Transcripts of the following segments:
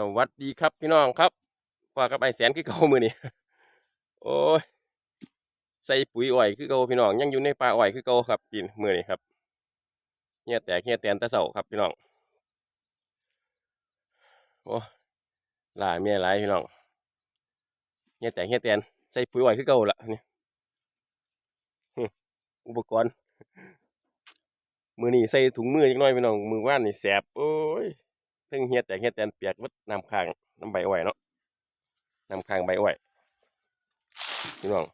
สวัสดีครับพี่น้องครับว่ากับไอแสนคือเก่ามือนี่โอ้ยใส่ปุ๋ยอ้อยคือเก่าพี่น้องยังอยู่ในป่าอ้อยคือเก่าครับปีนมือนี่ครับเฮียแตกเฮียแตนตะเสาครับพี่น้องโอ้หลายเมียหลายพี่น้องเฮียแตกเฮียแตนใส่ปุ๋ยอ้อยคือเก่าละนี่อุปกรณ์มือนี่ใส่ถุงมือจักน่อยพี่น้องมือว่านนี่แสบโอ้ย เพิ่งเฮียแต่เฮียแต่เปียกวัดน้ำค้างน้ำใบอ้อยเนาะน้ำค้างใบอ้อยพี่น้อง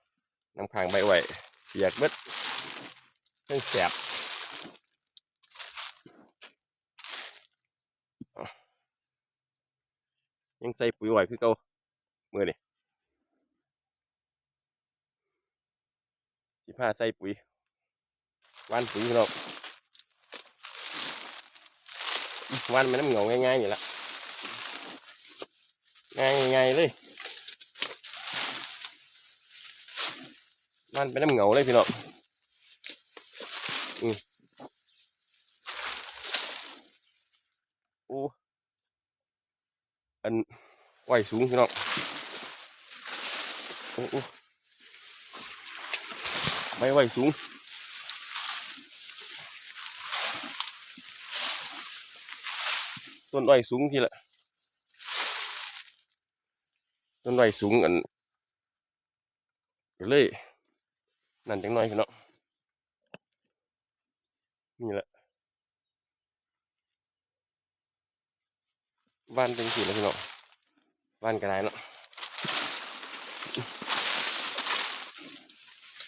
น้ำค้างใบอ้อยเปียกวัดเพิ่งแสบยังใส่ปุ๋ยอ้อยคือเก่ามือนี่สิผ้าใส่ปุ๋ยวานปุ๋ยพี่น้อง วันมันน้ำเหงาง่ายๆอยู่ละง่ายง่ายๆเลยวันเป็นน้ำเหงาเลยพี่น้องอืมอู้อันไหวสูงพี่น้องอู้อู้ใบไหวสูง ต้นอ้อยสูงทีละต้นอ้อยสูงอันเลยนั่นจังน้อยพี่เนาะนี่แหละบ้านเป็นสีแล้วพี่เนาะบ้านกระไรเนาะ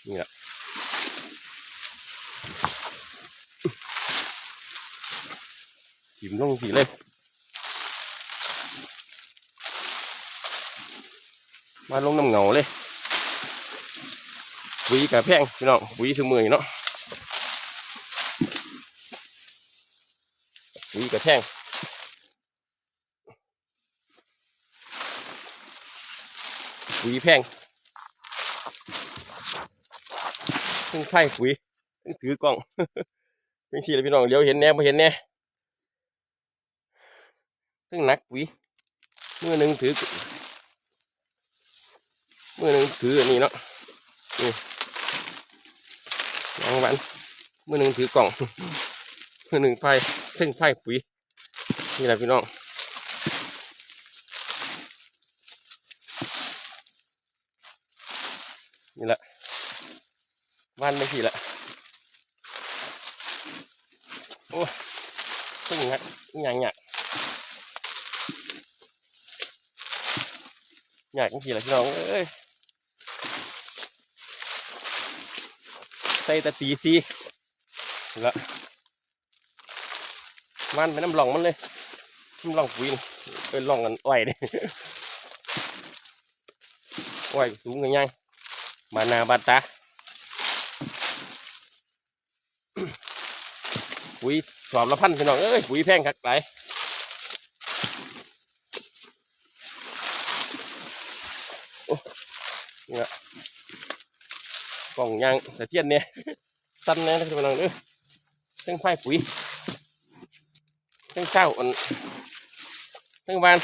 นี่แหละถิ่มลงสีเลย มาลงน้ำเงาเลยปุ๋ยกับแพงพี่น้องปุ๋ยสมือนี่เนาะปุ๋ยกับแพงปุ๋ยแพงเพิ่งไข่ปุ๋ยถือกล้องเพิ่งชี้เลยพี่น้องเดี๋ยวเห็นแน่ไม่เห็นแน่เพิ่งนักปุ๋ยมือหนึ่งถือ มือหนึ่งถืออันนี้เนาะนี่รางวัลมือหนึ่งถือกล่องมือหนึ่งไฟเพ่งไฟปุ๋ยนี่แหละพี่น้องนี่แหละบ้านไม่ขี่ละโอ้เพิ่งงัดหยางหยากหยากงขี่ละพี่น้องเอ้ย ใส่แตะตีซีละมันเป็นน้ำหลองมันเลยน้ำหลองปุ๋ยนี่เป็นหลองกันอ้อยนี่อ้อยสูงกันยังมานาบาตาปุ๋ยสอบละพันพี่น้องเอ้ยปุ๋ยแพงคักหลายโอ้นี่ละ กล่องยางสะเสถียรเนี่ยสั้นแน่นะพี่น้องเด้อเทั้งไฟปุ๋ยเทั้งเศร้าอันเทั้งบาน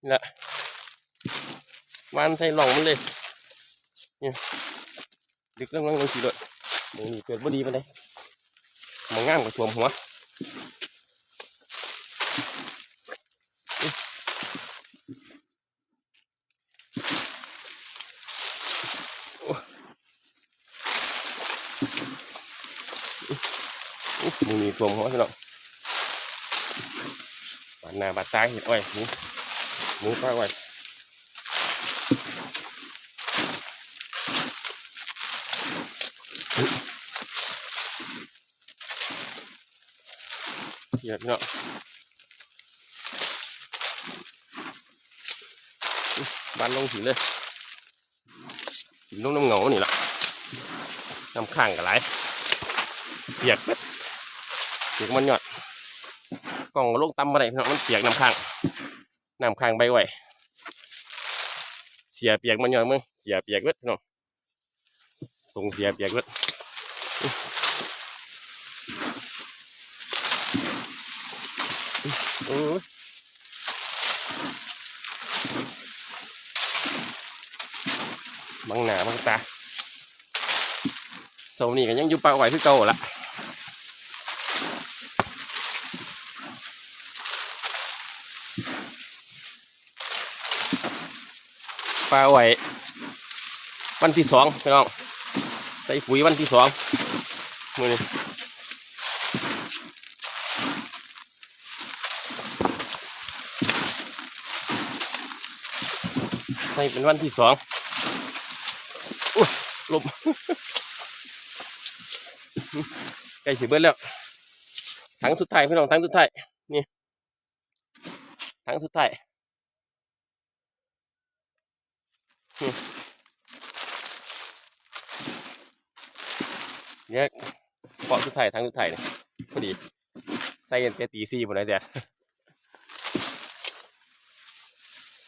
นี่แหละบานใส่หล่องมันเลยเนี่ยดึกเรื่องเรื่องสีเลยมึงนี่เกิดบ่ดีไปานใดมันงามกับท่วมหัว อุ๊ยมึงนี่ท่วมหัวพี่น้องบานหน้าบานตาเห็นอ้อยหมูหมูป้าอ้อยเหี้ยพี่น้องอุ๊ยบานลงสีเลยสีลงน้ำเหงานี่แหละน้ำข้างกันไรเปียกเบ็ด ถูกมันหยอดกล่องลูกตั้มมาไรพี่มันเปียกน้ำค้างน้ำค้างใบไหวเสียเปียกมันหยอดมึงเสียเปียกเวทกน้องตรงเสียเปียกเวทโอ้บางหนาบางตาโซนี่ก็ยังอยู่ปลากไหวคือเก่าละ ปลาไหววันที่สองพี่น้องใส่ปุ๋ยวันที่สองมือนี้ใส่เป็นวันที่สองอุ้ยลมใกล้สิเบิดแล้วถังสุดท้ายพี่น้องถังสุดท้ายนี่ถังสุดท้ายอืม เนี่ยเกาะสุดไทยถังสุดไทยเนี่ยพอดีใส่กันแต่ตีสี่หมดเลยจ้ะ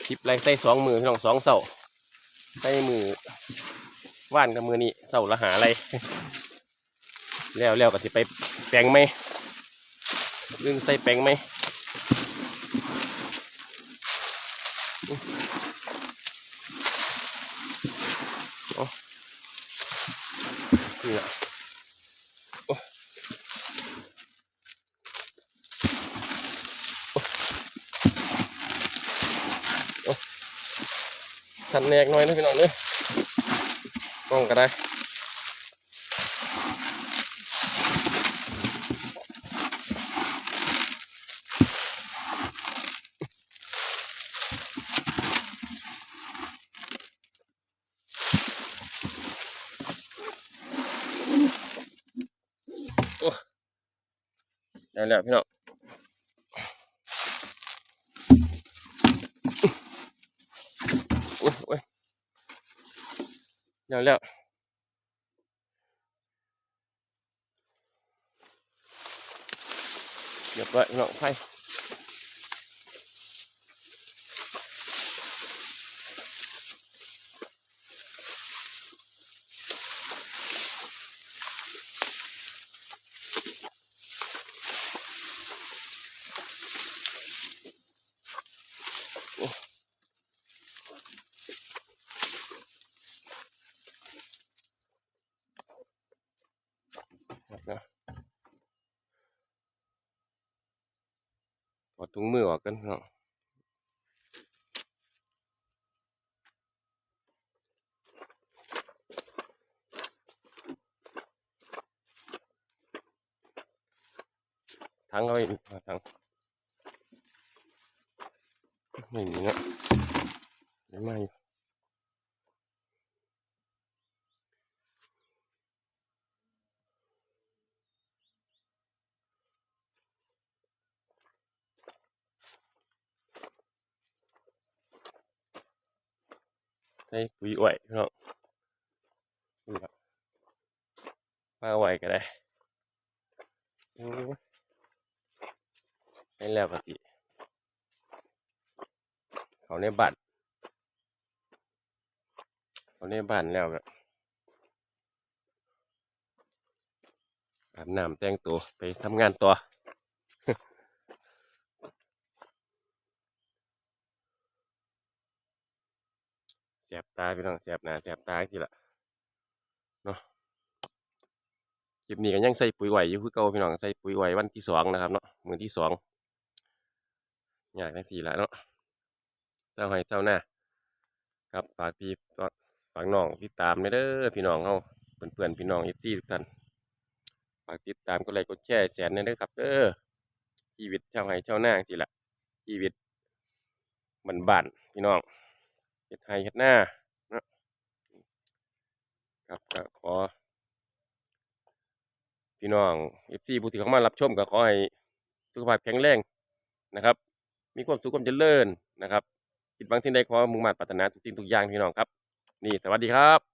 สิบไรใส่สองมือพี่น้องสองเสาใส่มือว่านกับมือนี่เสาละหาอะไรแล้วแล้วก็สิไปแปลงไหมเรื่องใส่แปลงไหม โอ้นี่ล่ะโอ้โอ้สันแนกหน่อยนะพี่น้องเด้อมองก็ได้ ได้แล้วพี่น้องอุ้ยอุ้ยได้แล้วเรียบร้อยพี่น้องไฟ ถอดถุงมือออกกันพี่น้องทั้งเอาไว้เอาทั้ง ไม่มีนะไม่มาอยู่ใส่ปุ๋ยอ้อยพี่น้องนี่ครับมาอ้อยก็ได้โอ้ยให้แล้วก็สิ เขาในบ้านเขาในบ้านแล้วก็อาบน้ำแต่งตัวไปทำงานต่อแสบตาพี่น้องแสบหน้าแสบตาทีละเนาะคลิปนี้ก็ยังใส่ปุ๋ยไหวอยู่คือเก่าพี่น้องใส่ปุ๋ยไหววันที่สองนะครับเนาะมือที่สองอยากได้สี่ละเนาะ เจ้าให้เจ้าหน้าครับฝากพี่ฝากน้องติดตามเด้อพี่น้องเฮาเพื่อนๆพี่น้องอีที่ทุกท่านฝากติดตามกดไลค์กดแชร์แสนเด้อครับเด้อชีวิตชาไห้ชาวนาสิละชีวิตบ้านพี่น้องเฮ็ดไร่เฮ็ดนานะครับก็ขอ พี่น้องเอฟซีผู้ที่เข้ามารับชมก็ขอให้สุขภาพแข็งแรงนะครับ มีความสุขความเจริญนะครับ คิดหวังสิ่งใดขอมุ่งมั่นปรารถนาทุกสิ่งทุกอย่างพี่น้องครับ นี่สวัสดีครับ